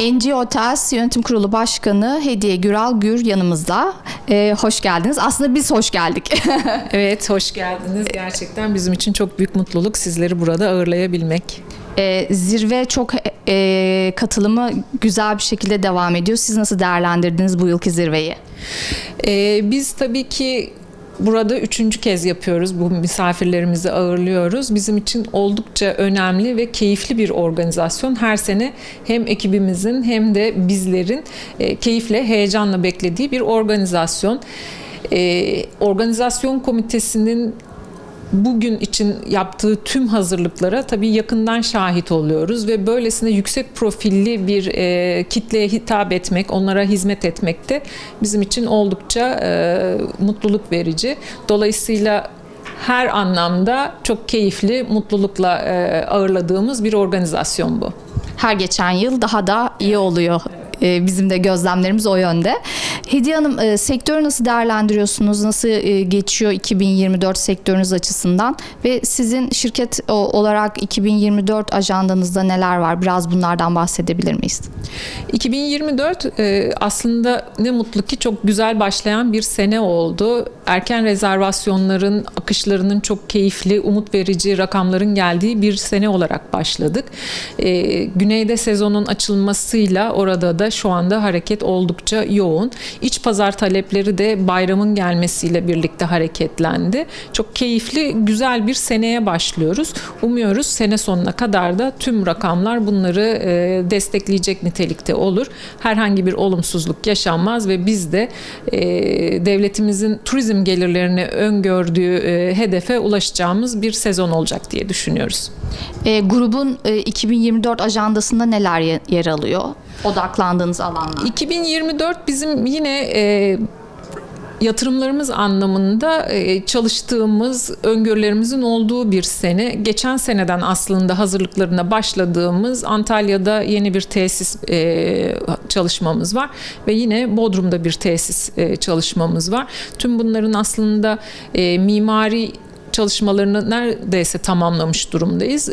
NG Hotels Yönetim Kurulu Başkanı Hediye Güral Gür yanımızda. Ee, hoş geldiniz. Aslında biz hoş geldik. Evet, hoş geldiniz. Gerçekten bizim için çok büyük mutluluk sizleri burada ağırlayabilmek. Ee, zirve çok e, katılımı güzel bir şekilde devam ediyor. Siz nasıl değerlendirdiniz bu yılki zirveyi? Ee, biz tabii ki burada üçüncü kez yapıyoruz. Bu misafirlerimizi ağırlıyoruz. Bizim için oldukça önemli ve keyifli bir organizasyon. Her sene hem ekibimizin hem de bizlerin e, keyifle, heyecanla beklediği bir organizasyon. Ee, organizasyon komitesinin bugün için yaptığı tüm hazırlıklara tabii yakından şahit oluyoruz ve böylesine yüksek profilli bir e, kitleye hitap etmek, onlara hizmet etmek de bizim için oldukça e, mutluluk verici. Dolayısıyla her anlamda çok keyifli, mutlulukla e, ağırladığımız bir organizasyon bu. Her geçen yıl daha da iyi oluyor. Ee, Bizim de gözlemlerimiz o yönde. Hediye Hanım e, sektörü nasıl değerlendiriyorsunuz? Nasıl e, geçiyor 2024 sektörünüz açısından? Ve sizin şirket o- olarak 2024 ajandanızda neler var? Biraz bunlardan bahsedebilir miyiz? 2024 e, aslında ne mutlu ki çok güzel başlayan bir sene oldu. Erken rezervasyonların akışlarının çok keyifli, umut verici rakamların geldiği bir sene olarak başladık. E, Güneyde sezonun açılmasıyla orada da şu anda hareket oldukça yoğun. İç pazar talepleri de bayramın gelmesiyle birlikte hareketlendi. Çok keyifli, güzel bir seneye başlıyoruz. Umuyoruz sene sonuna kadar da tüm rakamlar bunları e, destekleyecek nitelikte olur. Herhangi bir olumsuzluk yaşanmaz ve biz de e, devletimizin turizm gelirlerini öngördüğü e, hedefe ulaşacağımız bir sezon olacak diye düşünüyoruz. E, grubun e, 2024 ajandasında neler ye- yer alıyor? Odaklandığınız alanlar. 2024 bizim yine e, yatırımlarımız anlamında e, çalıştığımız, öngörülerimizin olduğu bir sene. Geçen seneden aslında hazırlıklarına başladığımız Antalya'da yeni bir tesis e, çalışmamız var ve yine Bodrum'da bir tesis e, çalışmamız var. Tüm bunların aslında mimari çalışmalarını neredeyse tamamlamış durumdayız.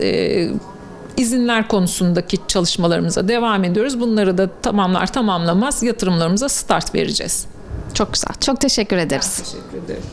İzinler konusundaki çalışmalarımıza devam ediyoruz. Bunları da tamamlar tamamlamaz yatırımlarımıza start vereceğiz. Çok güzel. Çok teşekkür ederiz. Teşekkür ederim.